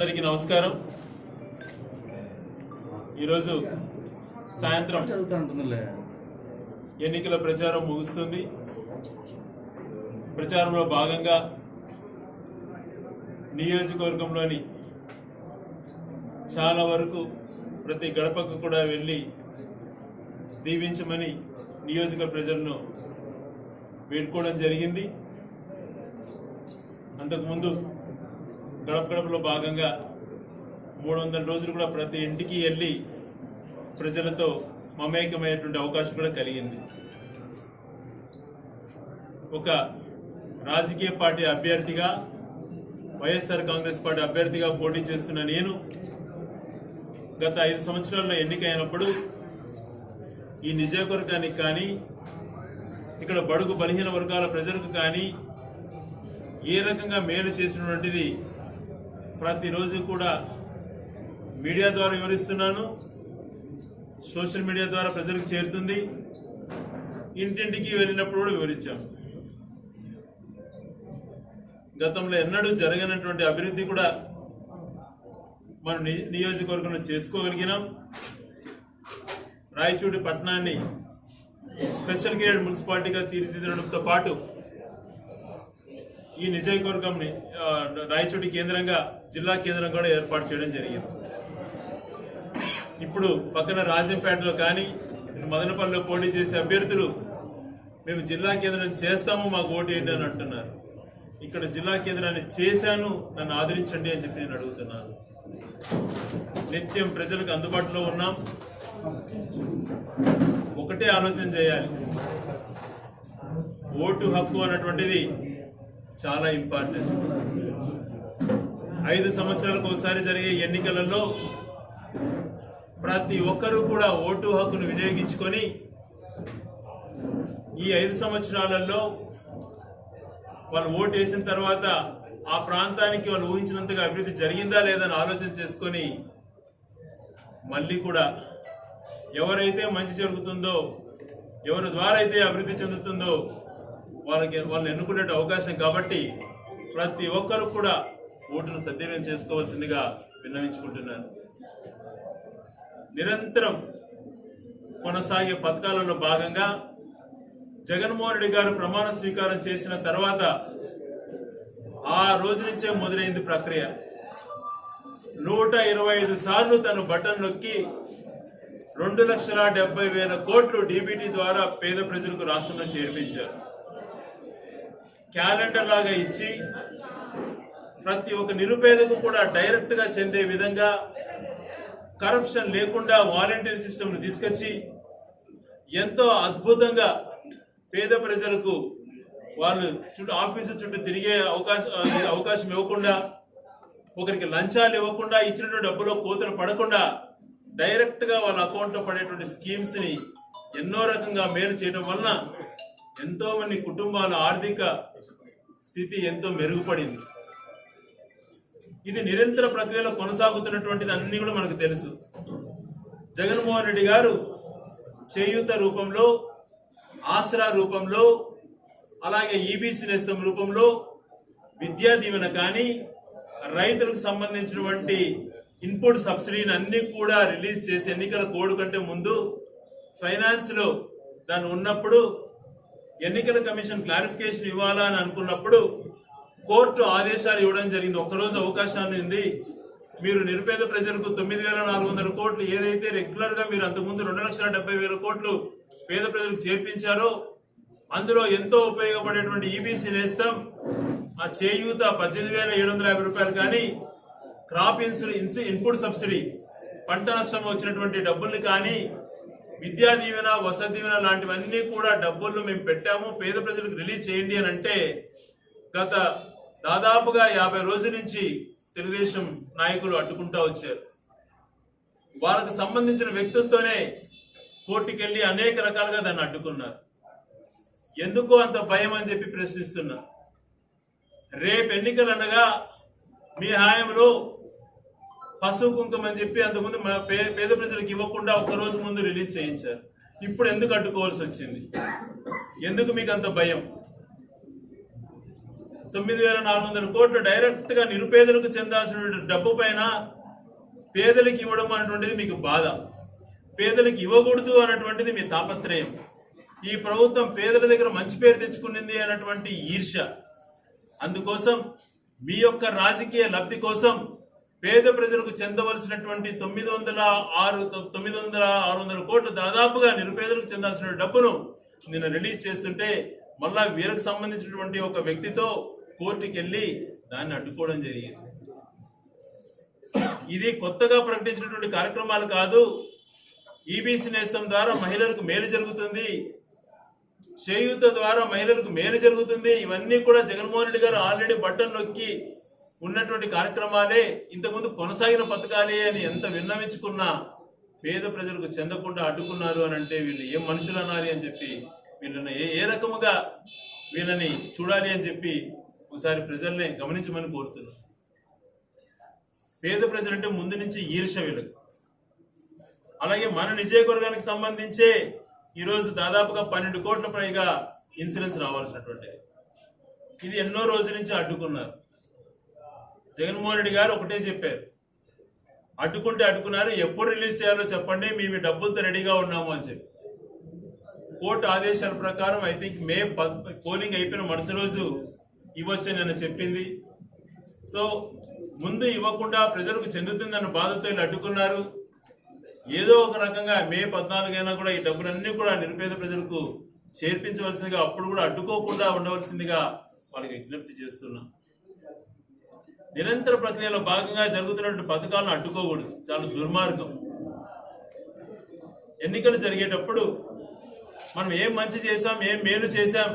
అందరికీ నమస్కారం. ఈరోజు సాయంత్రం ఎన్నికల ప్రచారం ముగుస్తుంది. ప్రచారంలో భాగంగా నియోజకవర్గంలోని చాలా వరకు ప్రతి గడపకు కూడా వెళ్ళి దీవించమని నియోజక ప్రజలను వేడుకోవడం జరిగింది. అంతకుముందు గడప గడపలో భాగంగా మూడు వందల రోజులు కూడా ప్రతి ఇంటికి వెళ్ళి ప్రజలతో మమేకమైనటువంటి అవకాశం కూడా కలిగింది. ఒక రాజకీయ పార్టీ అభ్యర్థిగా వైఎస్ఆర్ కాంగ్రెస్ పార్టీ అభ్యర్థిగా పోటీ చేస్తున్న నేను గత ఐదు సంవత్సరాల్లో ఎన్నికైనప్పుడు ఈ నియోజకవర్గానికి కానీ ఇక్కడ బడుగు బలహీన వర్గాల ప్రజలకు కానీ ఏ రకంగా మేలు చేసినటువంటిది ప్రతిరోజు కూడా మీడియా ద్వారా వివరిస్తున్నాను. సోషల్ మీడియా ద్వారా ప్రజలకు చేరుతుంది. ఇంటింటికి వెళ్ళినప్పుడు కూడా వివరించాం. గతంలో ఎన్నడూ జరగనటువంటి అభివృద్ధి కూడా మనం ని- నియోజకవర్గంలో చేసుకోగలిగినాం. రాయచూడి పట్టణాన్ని స్పెషల్ గ్రేడ్ మున్సిపాలిటీగా తీర్చిదిద్దడంతో పాటు ఈ నియోజకవర్గంని రాయచోటి కేంద్రంగా జిల్లా కేంద్రం కూడా ఏర్పాటు చేయడం జరిగింది. ఇప్పుడు పక్కన రాజంపేటలో కానీ మదనపల్లిలో పోటీ చేసే అభ్యర్థులు మేము జిల్లా కేంద్రం చేస్తాము మాకు ఓటు ఏంటి అని అంటున్నారు. ఇక్కడ జిల్లా కేంద్రాన్ని చేశాను నన్ను ఆదరించండి అని చెప్పి నేను అడుగుతున్నాను. నిత్యం ప్రజలకు అందుబాటులో ఉన్నాం. ఒకటే ఆలోచన చేయాలి. ఓటు హక్కు అన్నటువంటిది చాలా ఇంపార్టెంట్ ఐదు సంవత్సరాలకు ఒకసారి జరిగే ఎన్నికలలో ప్రతి ఒక్కరూ కూడా ఓటు హక్కును వినియోగించుకొని ఈ ఐదు సంవత్సరాలలో వాళ్ళు ఓటు వేసిన తర్వాత ఆ ప్రాంతానికి వాళ్ళు ఊహించినంతగా అభివృద్ధి జరిగిందా లేదా అని ఆలోచన చేసుకొని మళ్ళీ కూడా ఎవరైతే మంచి జరుగుతుందో ఎవరి ద్వారా అయితే అభివృద్ధి చెందుతుందో వాళ్ళకి వాళ్ళు ఎన్నుకునే అవకాశం కాబట్టి ప్రతి ఒక్కరు కూడా ఓటును సద్వినియోగం చేసుకోవాల్సిందిగా విన్నవించుకుంటున్నాను. నిరంతరం కొనసాగే పథకాలలో భాగంగా జగన్మోహన్ రెడ్డి గారు ప్రమాణ స్వీకారం చేసిన తర్వాత ఆ రోజు నుంచే మొదలైంది ప్రక్రియ. నూట ఇరవై ఐదు సార్లు తను బటన్ నొక్కి రెండు లక్షల డెబ్బై వేల కోట్లు డీబీటీ ద్వారా పేద ప్రజలకు రాష్ట్రంలో చేర్పించారు. క్యాలెండర్ లాగా ఇచ్చి ప్రతి ఒక్క నిరుపేదకు కూడా డైరెక్ట్గా చెందే విధంగా కరప్షన్ లేకుండా వాలంటీర్ సిస్టమ్ను తీసుకొచ్చి ఎంతో అద్భుతంగా పేద ప్రజలకు వాళ్ళు చుట్టూ ఆఫీసు చుట్టూ తిరిగే అవకాశం అవకాశం ఇవ్వకుండా ఒకరికి లంచాలు ఇవ్వకుండా ఇచ్చినటువంటి డబ్బులో కోతలు పడకుండా డైరెక్ట్గా వాళ్ళ అకౌంట్లో పడేటువంటి స్కీమ్స్ని ఎన్నో రకంగా మేలు చేయడం వలన ఎంతో మంది కుటుంబాల ఆర్థిక స్థితి ఎంతో మెరుగుపడింది. ఇది నిరంతర ప్రక్రియలో కొనసాగుతున్నటువంటిది అన్ని కూడా మనకు తెలుసు. జగన్మోహన్ రెడ్డి గారు చేయూత రూపంలో ఆసరా రూపంలో అలాగే ఈబీసీ నేస్తం రూపంలో విద్యా దీవెన కానీ రైతులకు సంబంధించినటువంటి ఇన్పుట్ సబ్సిడీని అన్ని కూడా రిలీజ్ చేసి ఎన్నికల కోడ్ కంటే ముందు ఫైనాన్స్లో దాన్ని ఉన్నప్పుడు ఎన్నికల కమిషన్ క్లారిఫికేషన్ ఇవ్వాలా అని అనుకున్నప్పుడు కోర్టు ఆదేశాలు ఇవ్వడం జరిగింది. ఒక్కరోజు అవకాశాన్ని ఉంది. మీరు నిరుపేద ప్రజలకు తొమ్మిది వేల నాలుగు వందల కోట్లు ఏదైతే రెగ్యులర్గా మీరు అంతకుముందు రెండు లక్షల డెబ్బై వేల కోట్లు పేద ప్రజలకు చేర్పించారో అందులో ఎంతో ఉపయోగపడేటువంటి ఈబీసీ నేస్తాం ఆ చేయూత పద్దెనిమిది వేల ఏడు వందల యాభై రూపాయలు కానీ క్రాప్ ఇన్సూరెన్స్ ఇన్పుట్ సబ్సిడీ పంట నష్టం వచ్చినటువంటి డబ్బుల్ని కానీ విద్యా దీవెన వసతి దీవెన లాంటివన్నీ కూడా డబ్బులు మేము పెట్టాము. పేద ప్రజలకు రిలీజ్ చేయండి అని అంటే గత దాదాపుగా యాభై రోజుల నుంచి తెలుగుదేశం నాయకులు అడ్డుకుంటా వచ్చారు. వాళ్ళకు సంబంధించిన వ్యక్తులతోనే కోర్టుకెళ్ళి అనేక రకాలుగా దాన్ని అడ్డుకున్నారు. ఎందుకు అంత భయం అని చెప్పి ప్రశ్నిస్తున్నా రేపు ఎన్నికలు అనగా మీ హాయంలో పసుపు కుంకుమ అని చెప్పి అంతకుముందు మా పే- పేద ప్రజలకు ఇవ్వకుండా ఒక్క రోజు ముందు రిలీజ్ చేయించారు. ఇప్పుడు ఎందుకు అడ్డుకోవాల్సి వచ్చింది? ఎందుకు మీకు అంత భయం? తొమ్మిది వేల నాలుగు వందల కోట్లు డైరెక్ట్గా నిరుపేదలకు చెందాల్సిన డబ్బు పైన పేదలకు ఇవ్వడం అనేటువంటిది మీకు బాధ. పేదలకు ఇవ్వకూడదు అన్నటువంటిది మీ తాపత్రయం. ఈ ప్రభుత్వం పేదల దగ్గర మంచి పేరు తెచ్చుకునింది అన్నటువంటి ఈర్ష అందుకోసం మీ యొక్క రాజకీయ లబ్ధి కోసం పేద ప్రజలకు చెందవలసినటువంటి తొమ్మిది వందల ఆరు తొమ్మిది వందల ఆరు వందల కోట్లు దాదాపుగా నిరుపేదలకు చెందాల్సిన డబ్బును నిన్న రిలీజ్ చేస్తుంటే మళ్ళా వీళ్ళకు సంబంధించినటువంటి ఒక వ్యక్తితో కోర్టుకి వెళ్ళి దాన్ని అడ్డుకోవడం జరిగింది. ఇది కొత్తగా ప్రకటించినటువంటి కార్యక్రమాలు కాదు. ఈబీసీ నేస్తం ద్వారా మహిళలకు మేలు జరుగుతుంది. చేయూత ద్వారా మహిళలకు మేలు జరుగుతుంది. ఇవన్నీ కూడా జగన్మోహన్ రెడ్డి గారు ఆల్రెడీ బట్టన్ నొక్కి ఉన్నటువంటి కార్యక్రమాలే ఇంతకుముందు కొనసాగిన పథకాలే అని ఎంత విన్నవించుకున్నా పేద ప్రజలకు చెందకుండా అడ్డుకున్నారు అని అంటే వీళ్ళు ఏం మనుషులు అనాలి అని చెప్పి వీళ్ళని ఏ ఏ రకముగా వీళ్ళని చూడాలి అని చెప్పి ఒకసారి ప్రజల్ని గమనించమని కోరుతున్నాను పేద ప్రజలంటే ముందు నుంచి ఈర్ష వీళ్ళకు. అలాగే మన నియోజకవర్గానికి సంబంధించే ఈరోజు దాదాపుగా పన్నెండు కోట్ల పైగా ఇన్సూరెన్స్ రావాల్సినటువంటిది. ఇది ఎన్నో రోజుల నుంచి అడ్డుకున్నారు. జగన్మోహన్ రెడ్డి గారు ఒకటే చెప్పారు. అడ్డుకుంటే అడ్డుకున్నారు ఎప్పుడు రిలీజ్ చేయాలో చెప్పండి మేము డబ్బులతో రెడీగా ఉన్నాము అని చెప్పి. కోర్టు ఆదేశాల ప్రకారం ఐ థింక్ మే పద్- పోలింగ్ అయిపోయిన మరుసటి రోజు ఇవ్వచ్చు నేను చెప్పింది. సో ముందు ఇవ్వకుండా ప్రజలకు చెందుతుందన్న బాధతో వీళ్ళు అడ్డుకున్నారు. ఏదో ఒక రకంగా మే పద్నాలుగైనా కూడా ఈ డబ్బులన్నీ కూడా నిరుపేద ప్రజలకు చేర్పించవలసిందిగా అప్పుడు కూడా అడ్డుకోకుండా ఉండవలసిందిగా వాళ్ళకి విజ్ఞప్తి చేస్తున్నాం. నిరంతర ప్రక్రియలో భాగంగా జరుగుతున్నటువంటి పథకాలను అడ్డుకోకూడదు. చాలా దుర్మార్గం. ఎన్నికలు జరిగేటప్పుడు మనం ఏం మంచి చేశాం ఏం మేలు చేశాం?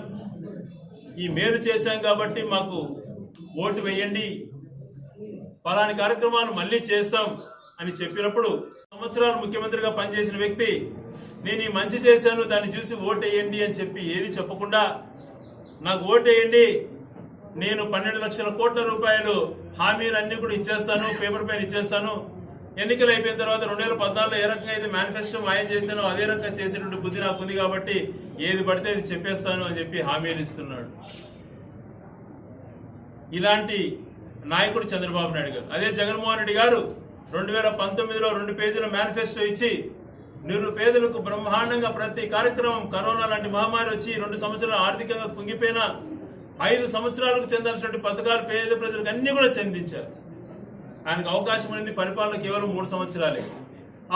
ఈ మేలు చేశాం కాబట్టి మాకు ఓటు వేయండి. పలాని కార్యక్రమాలు మళ్ళీ చేస్తాం అని చెప్పినప్పుడు సంవత్సరాలు ముఖ్యమంత్రిగా పనిచేసిన వ్యక్తి నేను ఈ మంచి చేశాను దాన్ని చూసి ఓటు వేయండి అని చెప్పి ఏది చెప్పకుండా నాకు ఓటు వేయండి నేను పన్నెండు లక్షల కోట్ల రూపాయలు హామీలు అన్ని కూడా ఇచ్చేస్తాను పేపర్ పైన ఇచ్చేస్తాను. ఎన్నికలు అయిపోయిన తర్వాత రెండు వేల పద్నాలుగులో ఏ రకంగా అయితే మేనిఫెస్టో మాయం చేశానో అదే రకంగా చేసేటువంటి బుద్ధి నాకు ఉంది కాబట్టి ఏది పడితే అది చెప్పేస్తాను అని చెప్పి హామీలు ఇస్తున్నాడు. ఇలాంటి నాయకుడు చంద్రబాబు నాయుడు గారు. అదే జగన్మోహన్ రెడ్డి గారు రెండు వేల పంతొమ్మిదిలో రెండు పేజీల మేనిఫెస్టో ఇచ్చి నిరుపేదలకు బ్రహ్మాండంగా ప్రతి కార్యక్రమం కరోనా లాంటి మహమ్మారి వచ్చి రెండు సంవత్సరాలు ఆర్థికంగా కుంగిపోయిన ఐదు సంవత్సరాలకు చెందాల్సినటువంటి పథకాలు పేద ప్రజలకు అన్ని కూడా చెందించారు. ఆయనకు అవకాశం అనేది పరిపాలన కేవలం మూడు సంవత్సరాలే.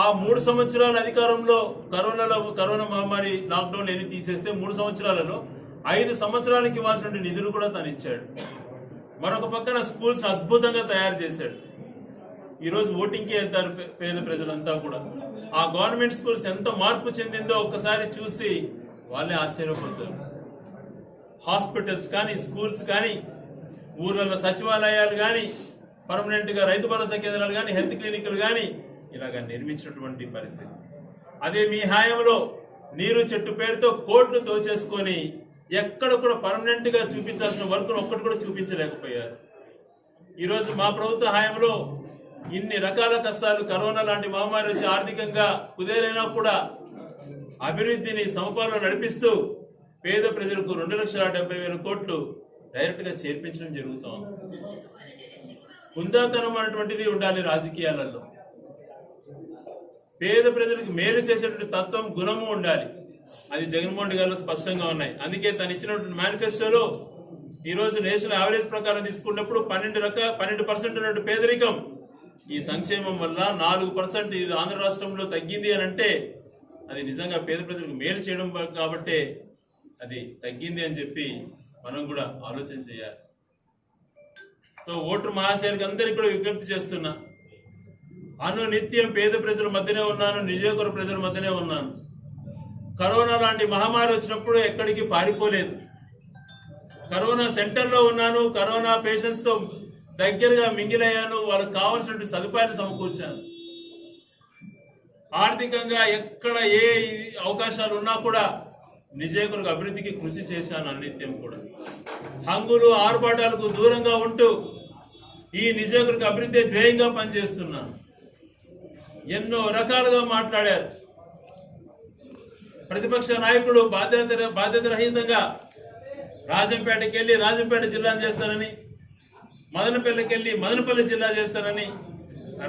ఆ మూడు సంవత్సరాల అధికారంలో కరోనాలో కరోనా మహమ్మారి లాక్డౌన్ ఎన్ని తీసేస్తే మూడు సంవత్సరాలలో ఐదు సంవత్సరాలకి ఇవ్వాల్సినటువంటి నిధులు కూడా తను ఇచ్చాడు. మరొక పక్కన స్కూల్స్ అద్భుతంగా తయారు చేశాడు. ఈరోజు ఓటింగ్కి వెళ్తారు పేద ప్రజలంతా కూడా. ఆ గవర్నమెంట్ స్కూల్స్ ఎంత మార్పు చెందిందో ఒక్కసారి చూసి వాళ్ళే ఆశ్చర్యపోతారు. హాస్పిటల్స్ కానీ స్కూల్స్ కానీ ఊర్లలో సచివాలయాలు కానీ పర్మనెంట్గా రైతు భరోసా కేంద్రాలు కానీ హెల్త్ క్లినిక్లు కానీ ఇలాగ నిర్మించినటువంటి పరిస్థితి. అదే మీ హాయంలో నీరు చెట్టు పేరుతో కోట్లు దోచేసుకొని ఎక్కడ కూడా పర్మనెంట్గా చూపించాల్సిన వర్క్ను ఒక్కటి కూడా చూపించలేకపోయారు. ఈరోజు మా ప్రభుత్వ హయాంలో ఇన్ని రకాల కష్టాలు కరోనా లాంటి మహమ్మారి వచ్చి ఆర్థికంగా కుదేలైనా కూడా అభివృద్ధిని సమపాలలో నడిపిస్తూ పేద ప్రజలకు రెండు లక్షల డెబ్బై వేల కోట్లు డైరెక్ట్గా చేర్పించడం జరుగుతోంది. హుందాతనం అనేటువంటిది ఉండాలి రాజకీయాలలో. పేద ప్రజలకు మేలు చేసేటువంటి తత్వం గుణము ఉండాలి. అది జగన్మోహన్ రెడ్డి గారిలో స్పష్టంగా ఉన్నాయి. అందుకే తను ఇచ్చినటువంటి మేనిఫెస్టోలో ఈరోజు నేషనల్ యావరేజ్ ప్రకారం తీసుకున్నప్పుడు పన్నెండు రక పన్నెండు పర్సెంట్ ఉన్నట్టు పేదరికం. ఈ సంక్షేమం వల్ల నాలుగు పర్సెంట్ ఆంధ్ర రాష్ట్రంలో తగ్గింది అని అంటే అది నిజంగా పేద ప్రజలకు మేలు చేయడం కాబట్టే అది తగ్గింది అని చెప్పి మనం కూడా ఆలోచన చేయాలి. సో ఓటర్ మహాశయానికి అందరికీ కూడా విజ్ఞప్తి చేస్తున్నా. అను నిత్యం పేద ప్రజల మధ్యనే ఉన్నాను నియోజకవర్గ ప్రజల మధ్యనే ఉన్నాను. కరోనా లాంటి మహమ్మారి వచ్చినప్పుడు ఎక్కడికి పారిపోలేదు. కరోనా సెంటర్లో ఉన్నాను కరోనా పేషెంట్స్తో దగ్గరగా మింగిలయ్యాను వాళ్ళకి కావాల్సిన సదుపాయాలు సమకూర్చాను. ఆర్థికంగా ఎక్కడ ఏ అవకాశాలు ఉన్నా కూడా నిజయకులకు అభివృద్ధికి కృషి చేశాను అన్నిత్యం కూడా. హంగులు ఆర్భాటాలకు దూరంగా ఉంటూ ఈ నిజయకులకు అభివృద్ధి ధ్యేయంగా పనిచేస్తున్నాను. ఎన్నో రకాలుగా మాట్లాడారు. ప్రతిపక్ష నాయకుడు బాధ్యత బాధ్యత రహితంగా రాజంపేటకి వెళ్ళి రాజంపేట జిల్లా చేస్తానని మదనపల్లికి వెళ్ళి మదనపల్లి జిల్లా చేస్తానని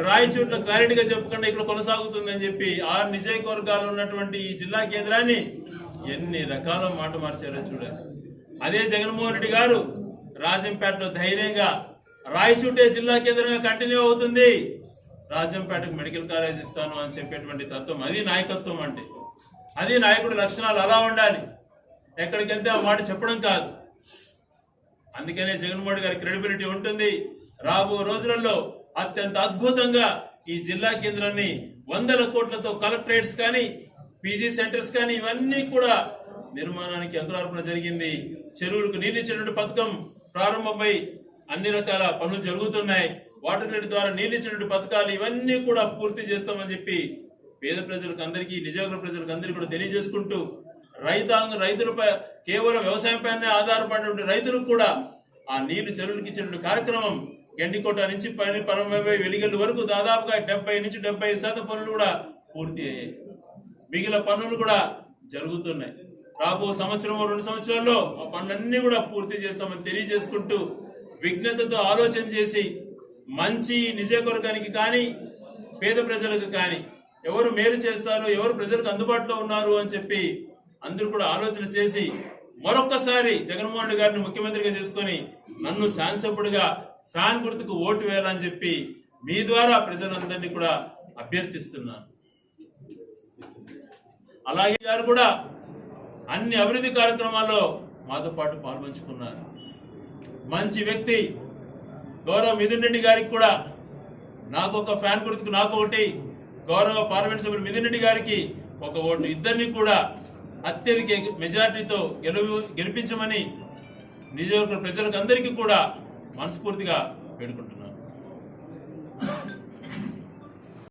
రాయచూట్ల క్లారిటీగా చెప్పకుండా ఇక్కడ కొనసాగుతుందని చెప్పి ఆరు నియోజకవర్గాలు ఉన్నటువంటి ఈ జిల్లా కేంద్రాన్ని ఎన్ని రకాల మాట మార్చారో చూడండి. అదే జగన్మోహన్ రెడ్డి గారు రాజంపేటలో ధైర్యంగా రాయచూటే జిల్లా కేంద్రంగా కంటిన్యూ అవుతుంది. రాజంపేటకు మెడికల్ కాలేజ్ ఇస్తాను అని చెప్పేటువంటి తత్వం అది నాయకత్వం అంటే అది నాయకుడి లక్షణాలు అలా ఉండాలి. ఎక్కడికి వెళ్తే ఆ మాట చెప్పడం కాదు. అందుకనే జగన్మోహన్ గారి క్రెడిబిలిటీ ఉంటుంది. రాబో రోజులలో అత్యంత అద్భుతంగా ఈ జిల్లా కేంద్రాన్ని వందల కోట్లతో కలెక్టరేట్స్ కానీ పీజీ సెంటర్స్ కానీ ఇవన్నీ కూడా నిర్మాణానికి అంకురార్పణ జరిగింది. చెరువులకు నీళ్ళు పథకం ప్రారంభమై అన్ని రకాల పనులు జరుగుతున్నాయి. వాటర్ గ్రిడ్ ద్వారా నీళ్ళు పథకాలు ఇవన్నీ కూడా పూర్తి చేస్తామని చెప్పి పేద ప్రజలకు అందరికీ నిజవర్గ ప్రజలకు అందరికీ కూడా తెలియజేసుకుంటూ రైతాంగ రైతులపై కేవలం వ్యవసాయం పైనే రైతులకు కూడా ఆ నీళ్ళు చెరువులకు ఇచ్చినటువంటి కార్యక్రమం గండికోట నుంచి పని పరమై వెలిగల్లు వరకు దాదాపుగా డెబ్బై నుంచి డెబ్బై శాతం పనులు కూడా పూర్తి అయ్యాయి. మిగిలిన పనులు కూడా జరుగుతున్నాయి. రాబో సంవత్సరం రెండు సంవత్సరాల్లో ఆ పనులన్నీ కూడా పూర్తి చేస్తామని తెలియజేసుకుంటూ విఘ్నతతో ఆలోచన చేసి మంచి నిజవర్గానికి కానీ పేద ప్రజలకు కానీ ఎవరు మేలు చేస్తారు ఎవరు ప్రజలకు అందుబాటులో ఉన్నారు అని చెప్పి అందరూ కూడా ఆలోచన చేసి మరొక్కసారి జగన్మోహన్ రెడ్డి గారిని ముఖ్యమంత్రిగా చేసుకొని నన్ను శాసనసభ్యుడిగా ఫ్యాన్ గుర్తుకు ఓటు వేయాలని చెప్పి మీ ద్వారా ప్రజలందరినీ కూడా అభ్యర్థిస్తున్నాను. అలాగే గారు కూడా అన్ని అభివృద్ధి కార్యక్రమాల్లో మాతో పాటు పాల్పంచుకున్నారు. మంచి వ్యక్తి గౌరవ మిథున్ రెడ్డి గారికి కూడా నాకు ఒక ఫ్యాన్ గుర్తుకు నాకు ఒకటి గౌరవ పార్లమెంట్ సభ్యుడు మిథున్ రెడ్డి గారికి ఒక ఓటు. ఇద్దరిని కూడా అత్యధిక మెజారిటీతో గెలువు గెలిపించమని నియోజకవర్గ ప్రజలకు అందరికీ కూడా మనస్ఫూర్తిగా వేడుకుంటున్నాను.